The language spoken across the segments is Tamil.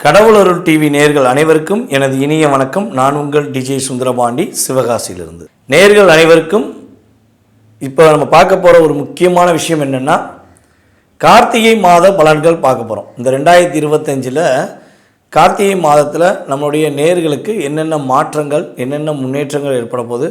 கடவுளருள் டிவி நேர்கள் அனைவருக்கும் எனது இனிய வணக்கம். நான் உங்கள் டிஜே சுந்தரபாண்டி சிவகாசியிலிருந்து. நேர்கள் அனைவருக்கும் இப்போ நம்ம பார்க்க போகிற ஒரு முக்கியமான விஷயம் என்னென்னா கார்த்திகை மாத பலன்கள் பார்க்க போகிறோம் இந்த ரெண்டாயிரத்தி இருபத்தஞ்சில் கார்த்திகை மாதத்தில் நம்மளுடைய நேர்களுக்கு என்னென்ன மாற்றங்கள் என்னென்ன முன்னேற்றங்கள் ஏற்பட போகுது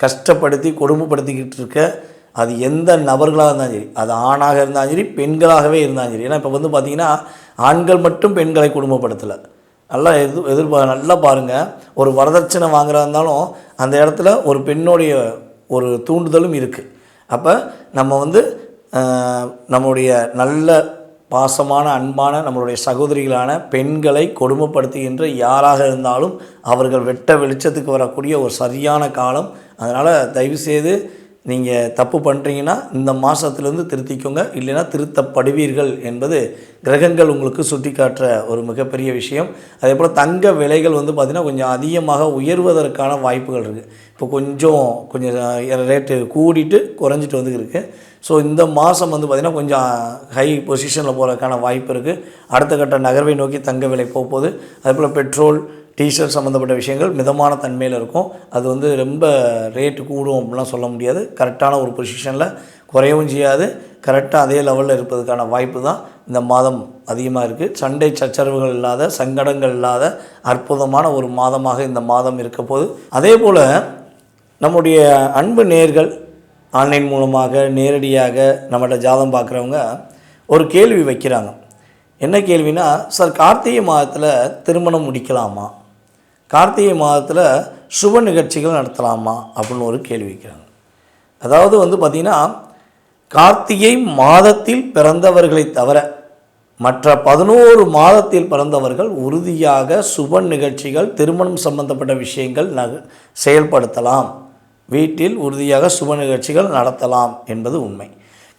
கஷ்டப்படுத்தி கொடுமைப்படுத்திக்கிட்டு இருக்க அது எந்த நபர்களாக இருந்தாலும் சரி அது ஆணாக இருந்தாலும் சரி பெண்களாகவே இருந்தாலும் சரி. ஏன்னா இப்போ வந்து பார்த்திங்கன்னா ஆண்கள் மட்டும் பெண்களை கொடுமைப்படுத்தலை. நல்லா எதிர் எதிர்பார் நல்லா பாருங்கள் ஒரு வரதட்சணை வாங்குறதா இருந்தாலும் அந்த இடத்துல ஒரு பெண்ணுடைய ஒரு தூண்டுதலும் இருக்குது அப்போ நம்ம வந்து நம்முடைய நல்ல பாசமான அன்பான நம்மளுடைய சகோதரிகளான பெண்களை கொடுமைப்படுத்துகின்ற யாராக இருந்தாலும் அவர்கள் வெட்ட வெளிச்சத்துக்கு வரக்கூடிய ஒரு சரியான காலம். அதனால் தயவுசெய்து நீங்கள் தப்பு பண்ணுறீங்கன்னா இந்த மாதத்துலேருந்து திருத்திக்கோங்க. இல்லைன்னா திருத்தப்படுவீர்கள் என்பது கிரகங்கள் உங்களுக்கு சுட்டி காட்டுற ஒரு மிகப்பெரிய விஷயம். அதே போல் தங்க விலைகள் வந்து பார்த்திங்கன்னா கொஞ்சம் அதிகமாக உயர்வதற்கான வாய்ப்புகள் இருக்குது இப்போ கொஞ்சம் கொஞ்சம் ரேட்டு கூடிட்டு குறைஞ்சிட்டு வந்து இருக்குது ஸோ இந்த மாதம் வந்து பார்த்திங்கன்னா கொஞ்சம் ஹை பொசிஷனில் போகிறதுக்கான வாய்ப்பு இருக்குது அடுத்த கட்ட நகர்வை நோக்கி தங்க விலை போக போகுது. அதே போல் பெட்ரோல் டீசல் சம்மந்தப்பட்ட விஷயங்கள் மிதமான தன்மையில் இருக்கும். அது வந்து ரொம்ப ரேட்டு கூடும் அப்படிலாம் சொல்ல முடியாது. கரெக்டான ஒரு பொசிஷனில் குறையவும் செய்யாது. கரெக்டாக அதே லெவலில் இருப்பதற்கான வாய்ப்பு தான் இந்த மாதம் அதிகமாக இருக்குது சண்டை சச்சரவுகள் இல்லாத சங்கடங்கள் இல்லாத அற்புதமான ஒரு மாதமாக இந்த மாதம் இருக்க போது அதே போல் நம்முடைய அன்பு நேர்கள் ஆன்லைன் மூலமாக நேரடியாக நம்மகிட்ட ஜாதம் பார்க்குறவங்க ஒரு கேள்வி வைக்கிறாங்க. என்ன கேள்வினா சார் கார்த்திகை மாதத்தில் திருமணம் முடிக்கலாமா? கார்த்திகை மாதத்தில் சுப நிகழ்ச்சிகள் நடத்தலாமா? அப்படின்னு ஒரு கேள்வி வைக்கிறாங்க. அதாவது வந்து பார்த்திங்கன்னா கார்த்திகை மாதத்தில் பிறந்தவர்களை தவிர மற்ற பதினோரு மாதத்தில் பிறந்தவர்கள் உறுதியாக சுப நிகழ்ச்சிகள் திருமணம் சம்பந்தப்பட்ட விஷயங்கள் ந செயல்படுத்தலாம். வீட்டில் உறுதியாக சுப நிகழ்ச்சிகள் நடத்தலாம் என்பது உண்மை.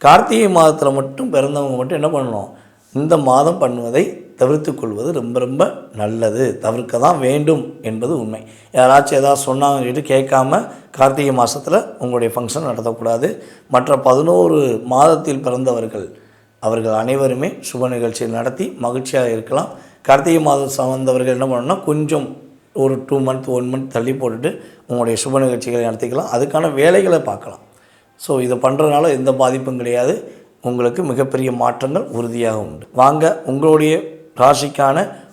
கார்த்திகை மாதத்தில் மட்டும் பிறந்தவங்க மட்டும் என்ன பண்ணணும்? இந்த மாதம் பண்ணுவதை தவிர்த்து கொள்வது ரொம்ப ரொம்ப நல்லது. தவிர்க்க தான் வேண்டும் என்பது உண்மை. யாராச்சும் ஏதாவது சொன்னாங்கன்னு சொல்லிட்டு கேட்காம கார்த்திகை மாதத்தில் உங்களுடைய ஃபங்க்ஷன் நடத்தக்கூடாது. மற்ற பதினோரு மாதத்தில் பிறந்தவர்கள் அவர்கள் அனைவருமே சுப நிகழ்ச்சியை நடத்தி மகிழ்ச்சியாக இருக்கலாம். கார்த்திகை மாதம் சார்ந்தவர்கள் என்ன பண்ணணும்னா கொஞ்சம் ஒரு டூ மந்த் ஒன் மந்த் தள்ளி போட்டுட்டு உங்களுடைய சுப நிகழ்ச்சிகளை நடத்திக்கலாம். அதுக்கான வேலைகளை பார்க்கலாம். ஸோ இதை பண்ணுறதுனால எந்த பாதிப்பும் கிடையாது. உங்களுக்கு மிகப்பெரிய மாற்றங்கள் உறுதியாக உண்டு. வாங்க உங்களுடைய ராசிக்கான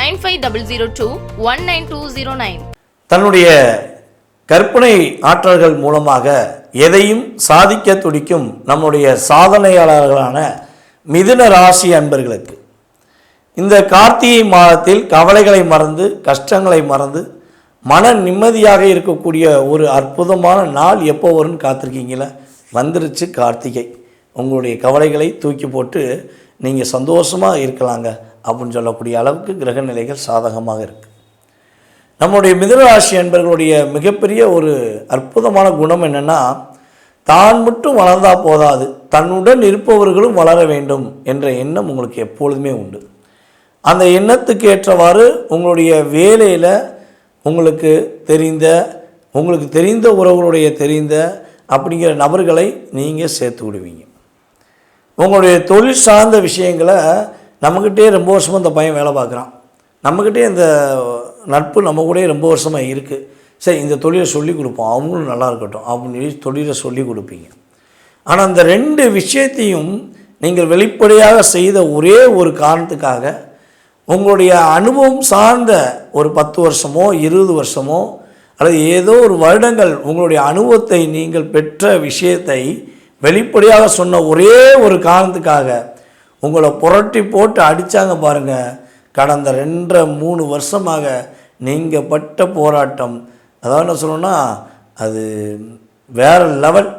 Nine five double zero two one nine two zero nine. தன்னுடைய கற்பனை ஆற்றல்கள் மூலமாக எதையும் சாதிக்க துடிக்கும் நம்முடைய சாதனையாளர்களான மிதுன ராசி அன்பர்களுக்கு இந்த கார்த்திகை மாதத்தில் கவலைகளை மறந்து கஷ்டங்களை மறந்து மன நிம்மதியாக இருக்கக்கூடிய ஒரு அற்புதமான நாள் எப்போ வரும்னு காத்திருக்கீங்களா? வந்துருச்சு கார்த்திகை. உங்களுடைய கவலைகளை தூக்கி போட்டு நீங்கள் சந்தோஷமாக இருக்கலாங்க. அப்படின்னு சொல்லக்கூடிய அளவுக்கு கிரக நிலைகள் சாதகமாக இருக்குது நம்முடைய மிதனராசி என்பர்களுடைய மிகப்பெரிய ஒரு அற்புதமான குணம் என்னென்னா தான் மட்டும் வளர்ந்தால் போதாது தன்னுடன் இருப்பவர்களும் வளர வேண்டும் என்ற எண்ணம் உங்களுக்கு எப்பொழுதுமே உண்டு. அந்த எண்ணத்துக்கு ஏற்றவாறு உங்களுடைய வேலையில் உங்களுக்கு தெரிந்த உங்களுக்கு தெரிந்த உறவுகளுடைய தெரிந்த அப்படிங்கிற நபர்களை நீங்கள் சேர்த்து விடுவீங்க. உங்களுடைய தொழில் சார்ந்த விஷயங்களை நம்மக்கிட்டே ரொம்ப வருஷமாக இந்த பையன் வேலை பார்க்குறான். நம்மக்கிட்டே இந்த நட்பு நம்ம கூடயே ரொம்ப வருஷமாக இருக்குது சரி இந்த தொழிலை சொல்லிக் கொடுப்போம். அவங்களும் நல்லா இருக்கட்டும் அப்படின்னு சொல்லி தொழிலை சொல்லிக் கொடுப்பீங்க. ஆனால் அந்த ரெண்டு விஷயத்தையும் நீங்கள் வெளிப்படையாக செய்த ஒரே ஒரு காரணத்துக்காக உங்களுடைய அனுபவம் சார்ந்த ஒரு பத்து வருஷமோ இருபது வருஷமோ அல்லது ஏதோ ஒரு வருடங்கள் உங்களுடைய அனுபவத்தை நீங்கள் பெற்ற விஷயத்தை வெளிப்படையாக சொன்ன ஒரே ஒரு காரணத்துக்காக உங்களை புரட்டி போட்டு அடித்தாங்க பாருங்கள் கடந்த ரெண்டரை மூணு வருஷமாக நீங்கள் பட்ட போராட்டம். அதாவது என்ன சொல்லணும்னா அது வேறு லெவல்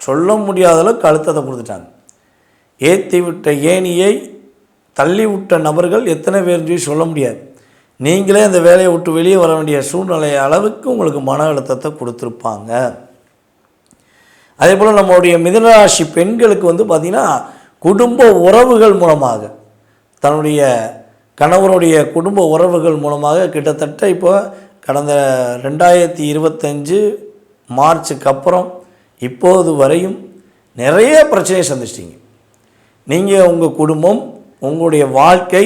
சொல்ல முடியாத அளவுக்கு அழுத்தத்தை கொடுத்துட்டாங்க. ஏற்றி விட்ட ஏணியை தள்ளி விட்ட நபர்கள் எத்தனை பேர் சொல்லி சொல்ல முடியாது. நீங்களே அந்த வேலையை விட்டு வெளியே வர வேண்டிய சூழ்நிலை அளவுக்கு உங்களுக்கு மன அழுத்தத்தை கொடுத்துருப்பாங்க. அதே போல் நம்மளுடைய மிதனராசி பெண்களுக்கு வந்து பார்த்திங்கன்னா குடும்ப உறவுகள் மூலமாக தன்னுடைய கணவருடைய குடும்ப உறவுகள் மூலமாக கிட்டத்தட்ட இப்போ கடந்த ரெண்டாயிரத்தி இருபத்தஞ்சு மார்ச்சுக்கு அப்புறம் இப்போது வரையும் நிறைய பிரச்சனையை சந்திச்சிட்டிங்க. நீங்கள் உங்கள் குடும்பம் உங்களுடைய வாழ்க்கை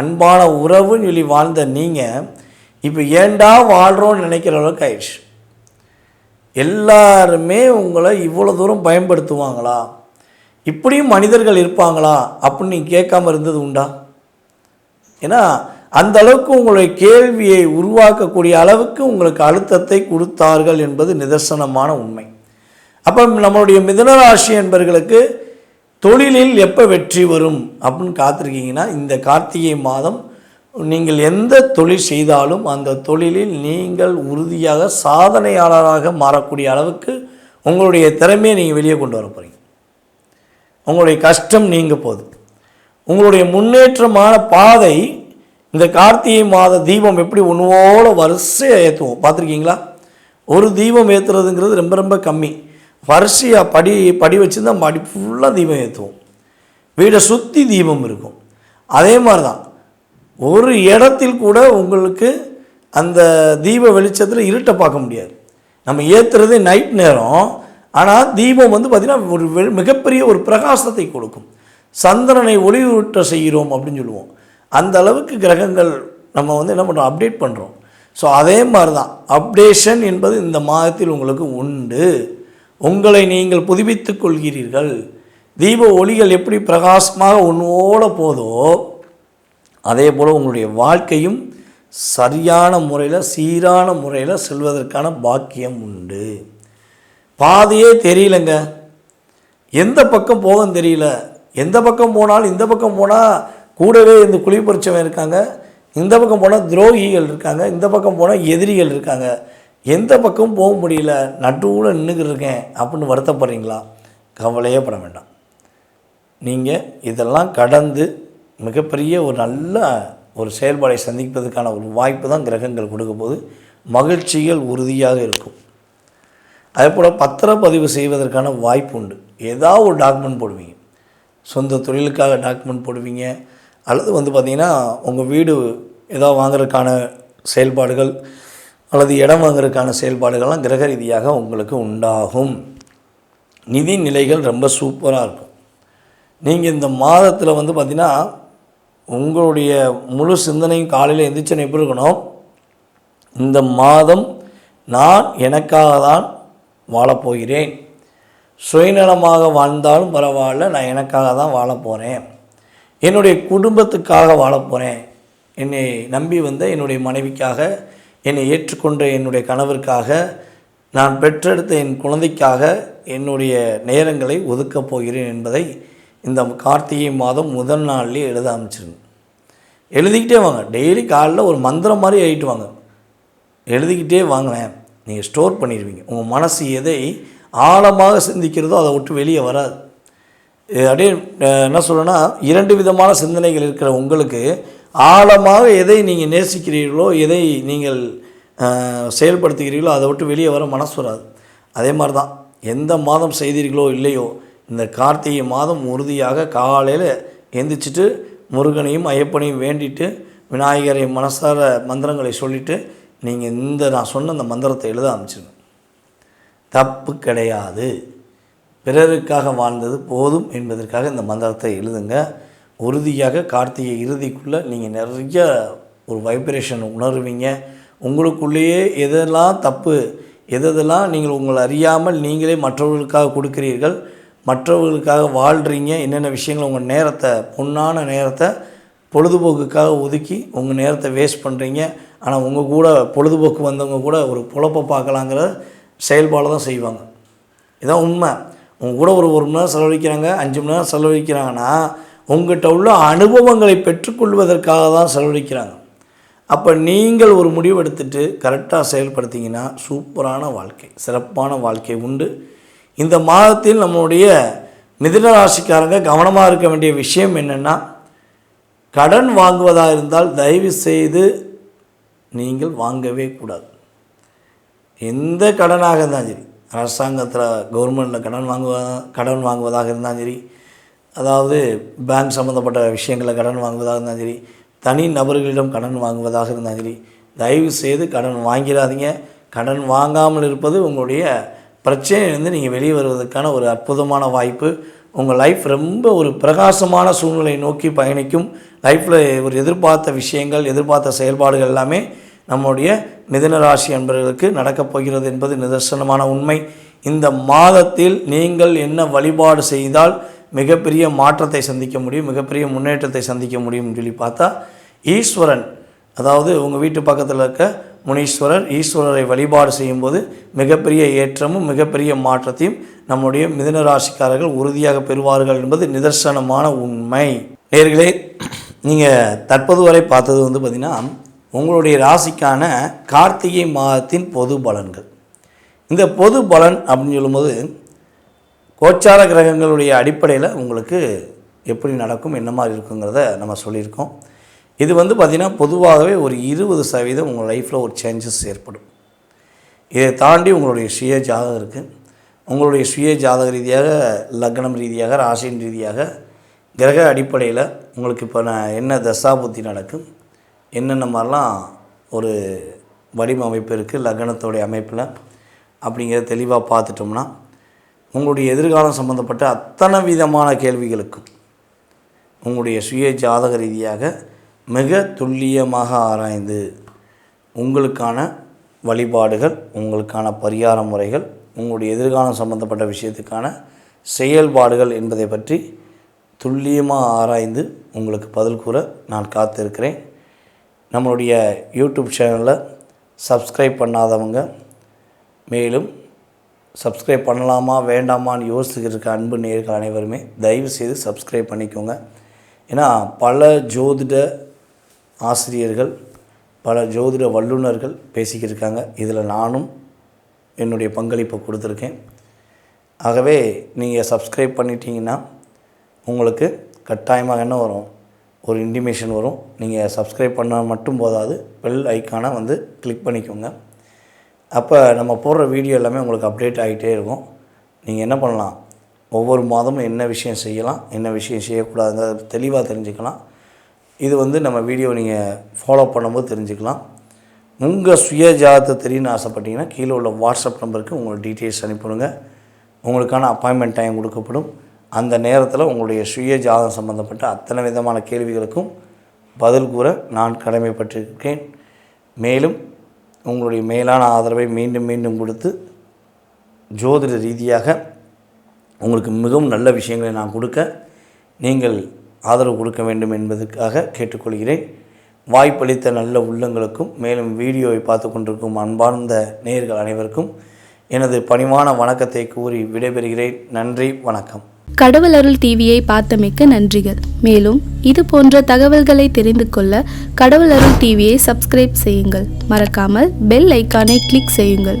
அன்பான உறவுன்னு சொல்லி வாழ்ந்த நீங்கள் இப்போ ஏண்டா வாழ்கிறோன்னு நினைக்கிற அளவுக்கு ஆயிடுச்சு. எல்லாருமே உங்களை இவ்வளோ தூரம் பயன்படுத்துவாங்களா? இப்படியும் மனிதர்கள் இருப்பாங்களா? அப்படின்னு நீ கேட்காம இருந்தது உண்டா? ஏன்னா அந்த அளவுக்கு உங்களுடைய கேள்வியை உருவாக்கக்கூடிய அளவுக்கு உங்களுக்கு அழுத்தத்தை கொடுத்தார்கள் என்பது நிதர்சனமான உண்மை. அப்போ நம்மளுடைய மிதனராசி என்பர்களுக்கு தொழிலில் எப்போ வெற்றி வரும் அப்படின்னு காத்திருக்கீங்கன்னா இந்த கார்த்திகை மாதம் நீங்கள் எந்த தொழில் செய்தாலும் அந்த தொழிலில் நீங்கள் உறுதியாக சாதனையாளராக மாறக்கூடிய அளவுக்கு உங்களுடைய திறமையை நீங்கள் வெளியே கொண்டு வர போகிறீங்க உங்களுடைய கஷ்டம் நீங்க போகுது. உங்களுடைய முன்னேற்றமான பாதை இந்த கார்த்திகை மாத தீபம் எப்படி ஒன்றுவோட வரிசையாக ஏற்றுவோம் பார்த்துருக்கீங்களா? ஒரு தீபம் ஏற்றுறதுங்கிறது ரொம்ப ரொம்ப கம்மி. வரிசையாக படி படி வச்சுருந்தா மடி படி ஃபுல்லாக தீபம் ஏற்றுவோம் வீடை சுற்றி தீபம் இருக்கும். அதே மாதிரி தான் ஒரு இடத்தில் கூட உங்களுக்கு அந்த தீப வெளிச்சத்தில் இருட்டை பார்க்க முடியாது. நம்ம ஏற்றுறதே நைட் நேரம். ஆனால் தீபம் வந்து பார்த்திங்கன்னா ஒரு மிகப்பெரிய ஒரு பிரகாசத்தை கொடுக்கும். சந்திரனை ஒளிவுற்ற செய்கிறோம் அப்படின்னு சொல்லுவோம். அந்த அளவுக்கு கிரகங்கள் நம்ம வந்து என்ன பண்ணுறோம் அப்டேட் பண்ணுறோம் ஸோ அதே மாதிரி தான் அப்டேஷன் என்பது இந்த மாதத்தில் உங்களுக்கு உண்டு. உங்களை நீங்கள் புதுப்பித்து கொள்கிறீர்கள். தீப ஒளிகள் எப்படி பிரகாசமாக ஒன்றோட போதோ அதே போல் உங்களுடைய வாழ்க்கையும் சரியான முறையில் சீரான முறையில் செல்வதற்கான பாக்கியம் உண்டு. பாதையே தெரியலங்க. எந்த பக்கம் போகன்னு தெரியல. எந்த பக்கம் போனாலும் இந்த பக்கம் போனால் கூடவே இந்த குழி பறிச்சவன் இருக்காங்க. இந்த பக்கம் போனால் துரோகிகள் இருக்காங்க. இந்த பக்கம் போனால் எதிரிகள் இருக்காங்க. எந்த பக்கம் போக முடியல. நடுவில் நின்றுக்கிட்டு இருக்கேன் அப்படின்னு வருத்தப்படுறீங்களா? கவலையே பட வேண்டாம். நீங்கள் இதெல்லாம் கடந்து மிகப்பெரிய ஒரு நல்ல ஒரு செயல்பாடை சந்திப்பதற்கான ஒரு வாய்ப்பு தான் கிரகங்கள் கொடுக்கும்போது போது மகிழ்ச்சிகள் உறுதியாக இருக்கும். அதே போல் பத்திரப்பதிவு செய்வதற்கான வாய்ப்பு உண்டு ஏதாவது ஒரு டாக்குமெண்ட் போடுவீங்க. சொந்த தொழிலுக்காக டாக்குமெண்ட் போடுவீங்க. அல்லது வந்து பார்த்திங்கன்னா உங்கள் வீடு ஏதோ வாங்குறதுக்கான செயல்பாடுகள் அல்லது இடம் வாங்குறதுக்கான செயல்பாடுகள்லாம் கிரக ரீதியாக உங்களுக்கு உண்டாகும். நிதி நிலைகள் ரொம்ப சூப்பராக இருக்கும். நீங்கள் இந்த மாதத்தில் வந்து பார்த்திங்கன்னா உங்களுடைய முழு சிந்தனையும் காலையில் எந்திரிச்சு எப்படி இருக்கணும்? இந்த மாதம் நான் எனக்காக தான் வாழப்போகிறேன். சுயநலமாக வாழ்ந்தாலும் பரவாயில்ல நான் எனக்காக தான் வாழப் போகிறேன் என்னுடைய குடும்பத்துக்காக வாழப்போகிறேன் என்னை நம்பி வந்த என்னுடைய மனைவிக்காக என்னை ஏற்றுக்கொண்ட என்னுடைய கணவருக்காக நான் பெற்றெடுத்த என் குழந்தைக்காக என்னுடைய நேரங்களை ஒதுக்கப் போகிறேன் என்பதை இந்த கார்த்திகை மாதம் முதல் நாள்லேயே எழுத ஆரம்பிச்சிருங்க. எழுதிக்கிட்டே வாங்க. டெய்லி காலைல ஒரு மந்திரம் மாதிரி எழுதிட்டு வாங்க. எழுதிக்கிட்டே வாங்கினேன் நீங்கள் ஸ்டோர் பண்ணிடுவீங்க. உங்கள் மனசு எதை ஆழமாக சிந்திக்கிறதோ அதை விட்டு வெளியே வராது. அப்படியே என்ன சொல்லணும்னா இரண்டு விதமான சிந்தனைகள் இருக்கிற உங்களுக்கு ஆழமாக எதை நீங்கள் நேசிக்கிறீர்களோ எதை நீங்கள் செயல்படுத்துகிறீர்களோ அதை விட்டு வெளியே வர மனசு வராது. அதே மாதிரி தான் எந்த மாதம் செய்தீர்களோ இல்லையோ இந்த கார்த்திகை மாதம் உறுதியாக காலையில் எந்திரிச்சிட்டு முருகனையும் ஐயப்பனையும் வேண்டிட்டு விநாயகரை மனசார மந்திரங்களை சொல்லிவிட்டு நீங்கள் இந்த நான் சொன்ன அந்த மந்திரத்தை எழுத ஆரம்பிச்சிருங்க. தப்பு கிடையாது. பிறருக்காக வாழ்ந்தது போதும் என்பதற்காக இந்த மந்திரத்தை எழுதுங்க. உறுதியாக கார்த்திகை இறுதிக்குள்ளே நீங்கள் நிறைய ஒரு வைப்ரேஷன் உணர்வீங்க. உங்களுக்குள்ளேயே எதெல்லாம் தப்பு எதெல்லாம் நீங்கள் உங்களை அறியாமல் நீங்களே மற்றவர்களுக்காக கொடுக்கிறீர்கள் மற்றவர்களுக்காக வாழ்கிறீங்க என்னென்ன விஷயங்கள் உங்கள் நேரத்தை பொன்னான நேரத்தை பொழுதுபோக்குக்காக ஒதுக்கி உங்கள் நேரத்தை வேஸ்ட் பண்ணுறீங்க ஆனால் உங்கள் கூட பொழுதுபோக்கு வந்தவங்க கூட ஒரு பொழப்பை பார்க்கலாங்கிற செயல்பாடு தான் செய்வாங்க. இதான் உண்மை. உங்க கூட ஒரு ஒரு மணி நேரம் செலவழிக்கிறாங்க அஞ்சு மணி நேரம் செலவழிக்கிறாங்கன்னா உங்கள்கிட்ட உள்ள அனுபவங்களை பெற்றுக்கொள்வதற்காக தான் செலவழிக்கிறாங்க. அப்போ நீங்கள் ஒரு முடிவு எடுத்துட்டு கரெக்டாக செயல்படுத்திங்கன்னா சூப்பரான வாழ்க்கை சிறப்பான வாழ்க்கை உண்டு. இந்த மாதத்தில் நம்மளுடைய மிதுன ராசிக்காரங்க கவனமாக இருக்க வேண்டிய விஷயம் என்னென்னா கடன் வாங்குவதாக இருந்தால் தயவு செய்து நீங்கள் வாங்கவே கூடாது. எந்த கடனாக இருந்தாலும் சரி அரசாங்கத்தில் கவர்மெண்ட்டில் கடன் வாங்குவ கடன் வாங்குவதாக இருந்தாலும் சரி அதாவது பேங்க் சம்மந்தப்பட்ட விஷயங்களில் கடன் வாங்குவதாக இருந்தாலும் சரி தனி நபர்களிடம் கடன் வாங்குவதாக இருந்தாலும் சரி தயவு செய்து கடன் வாங்கிடாதீங்க. கடன் வாங்காமல் இருப்பது உங்களுடைய பிரச்சனையிலிருந்து நீங்கள் வெளியே வருவதற்கான ஒரு அற்புதமான வாய்ப்பு. உங்கள் லைஃப் ரொம்ப ஒரு பிரகாசமான சூழ்நிலையை நோக்கி பயணிக்கும். லைஃப்பில் ஒரு எதிர்பார்த்த விஷயங்கள் எதிர்பார்த்த செயல்பாடுகள் எல்லாமே நம்முடைய மிதன ராசி அன்பர்களுக்கு நடக்கப் போகிறது என்பது நிதர்சனமான உண்மை. இந்த மாதத்தில் நீங்கள் என்ன வழிபாடு செய்தால் மிகப்பெரிய மாற்றத்தை சந்திக்க முடியும் மிகப்பெரிய முன்னேற்றத்தை சந்திக்க முடியும்னு சொல்லி பார்த்தா ஈஸ்வரன் அதாவது உங்கள் வீட்டு பக்கத்தில் இருக்க முனீஸ்வரர் ஈஸ்வரரை வழிபாடு செய்யும்போது மிகப்பெரிய ஏற்றமும் மிகப்பெரிய மாற்றத்தையும் நம்முடைய மிதுன ராசிக்காரர்கள் உறுதியாக பெறுவார்கள் என்பது நிதர்சனமான உண்மை. நேர்களே நீங்கள் தற்போது வரை பார்த்தது வந்து பார்த்திங்கன்னா உங்களுடைய ராசிக்கான கார்த்திகை மாதத்தின் பொது பலன்கள். இந்த பொது பலன் அப்படின்னு சொல்லும்போது கோச்சார கிரகங்களுடைய அடிப்படையில் உங்களுக்கு எப்படி நடக்கும் என்ன மாதிரி இருக்குங்கிறத நம்ம சொல்லியிருக்கோம். இது வந்து பார்த்திங்கன்னா பொதுவாகவே ஒரு இருபது சதவீதம் உங்கள் லைஃப்பில் ஒரு சேஞ்சஸ் ஏற்படும். இதை தாண்டி உங்களுடைய சுய ஜாதகம் இருக்குது உங்களுடைய சுய ஜாதக ரீதியாக லக்னம் ரீதியாக ராசியின் ரீதியாக கிரக அடிப்படையில் உங்களுக்கு இப்போ நான் என்ன தசாபுத்தி நடக்கும் என்னென்ன மாதிரிலாம் ஒரு வடிவமைப்பு இருக்குது லக்னத்தோடைய அமைப்பில் அப்படிங்கிறத தெளிவாக பார்த்துட்டோம்னா உங்களுடைய எதிர்காலம் சம்மந்தப்பட்ட அத்தனை விதமான கேள்விகளுக்கும் உங்களுடைய சுய ஜாதக ரீதியாக மிக துல்லியமாக ஆராய்ந்து உங்களுக்கான வழிபாடுகள் உங்களுக்கான பரிகார முறைகள் உங்களுடைய எதிர்காலம் சம்பந்தப்பட்ட விஷயத்துக்கான செயல்பாடுகள் என்பதை பற்றி துல்லியமாக ஆராய்ந்து உங்களுக்கு பதில் கூற நான் காத்திருக்கிறேன். நம்மளுடைய யூடியூப் சேனலில் சப்ஸ்கிரைப் பண்ணாதவங்க மேலும் சப்ஸ்கிரைப் பண்ணலாமா வேண்டாமான்னு யோசிச்சுக்கிட்டு இருக்க அன்பு நேர்கள் அனைவருமே தயவு செய்து சப்ஸ்கிரைப் பண்ணிக்கோங்க. ஏன்னா பல ஜோதிட ஆசிரியர்கள் பல ஜோதிட வல்லுநர்கள் பேசிக்கிட்டு இருக்காங்க இதில் நானும் என்னுடைய பங்களிப்பை கொடுத்துருக்கேன். ஆகவே நீங்கள் சப்ஸ்கிரைப் பண்ணிட்டீங்கன்னா உங்களுக்கு கட்டாயமாக என்ன வரும்? ஒரு இன்டிமேஷன் வரும். நீங்கள் சப்ஸ்கிரைப் பண்ணால் மட்டும் போதாது. பெல் ஐக்கானை வந்து கிளிக் பண்ணிக்கோங்க. அப்போ நம்ம போடுற வீடியோ எல்லாமே உங்களுக்கு அப்டேட் ஆகிட்டே இருக்கும். நீங்கள் என்ன பண்ணலாம்? ஒவ்வொரு மாதமும் என்ன விஷயம் செய்யலாம்? என்ன விஷயம் செய்யக்கூடாதுங்கிறத தெளிவாக தெரிஞ்சுக்கலாம். இது வந்து நம்ம வீடியோ நீங்கள் ஃபாலோ பண்ணும்போது தெரிஞ்சுக்கலாம். உங்கள் சுய ஜாதகத்தை தெரியும்னு ஆசைப்பட்டீங்கன்னா கீழே உள்ள வாட்ஸ்அப் நம்பருக்கு உங்களோட டீட்டெயில்ஸ் அனுப்பிவிடுங்க. உங்களுக்கான அப்பாயின்மெண்ட் டைம் கொடுக்கப்படும். அந்த நேரத்தில் உங்களுடைய சுய ஜாதகம் சம்மந்தப்பட்ட அத்தனை விதமான கேள்விகளுக்கும் பதில் கூற நான் கடமைப்பட்டிருக்கேன். மேலும் உங்களுடைய மேலான ஆதரவை மீண்டும் மீண்டும் கொடுத்து ஜோதிட ரீதியாக உங்களுக்கு மிகவும் நல்ல விஷயங்களை நான் கொடுக்க நீங்கள் ஆதரவு கொடுக்க வேண்டும் என்பதற்காக கேட்டுக்கொள்கிறேன். வாய்ப்பளித்த நல்ல உள்ளங்களுக்கும் மேலும் வீடியோவை பார்த்து கொண்டிருக்கும் அன்பார்ந்த நேயர்கள் அனைவருக்கும் எனது பணிவான வணக்கத்தை கூறி விடைபெறுகிறேன். நன்றி வணக்கம். கடவுள் அருள் டிவியை பார்த்தமைக்க நன்றிகள். மேலும் இது போன்ற தகவல்களை தெரிந்து கொள்ள கடவுள் அருள் டிவியை சப்ஸ்கிரைப் செய்யுங்கள். மறக்காமல் பெல் ஐக்கானை கிளிக் செய்யுங்கள்.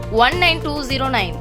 one nine two zero nine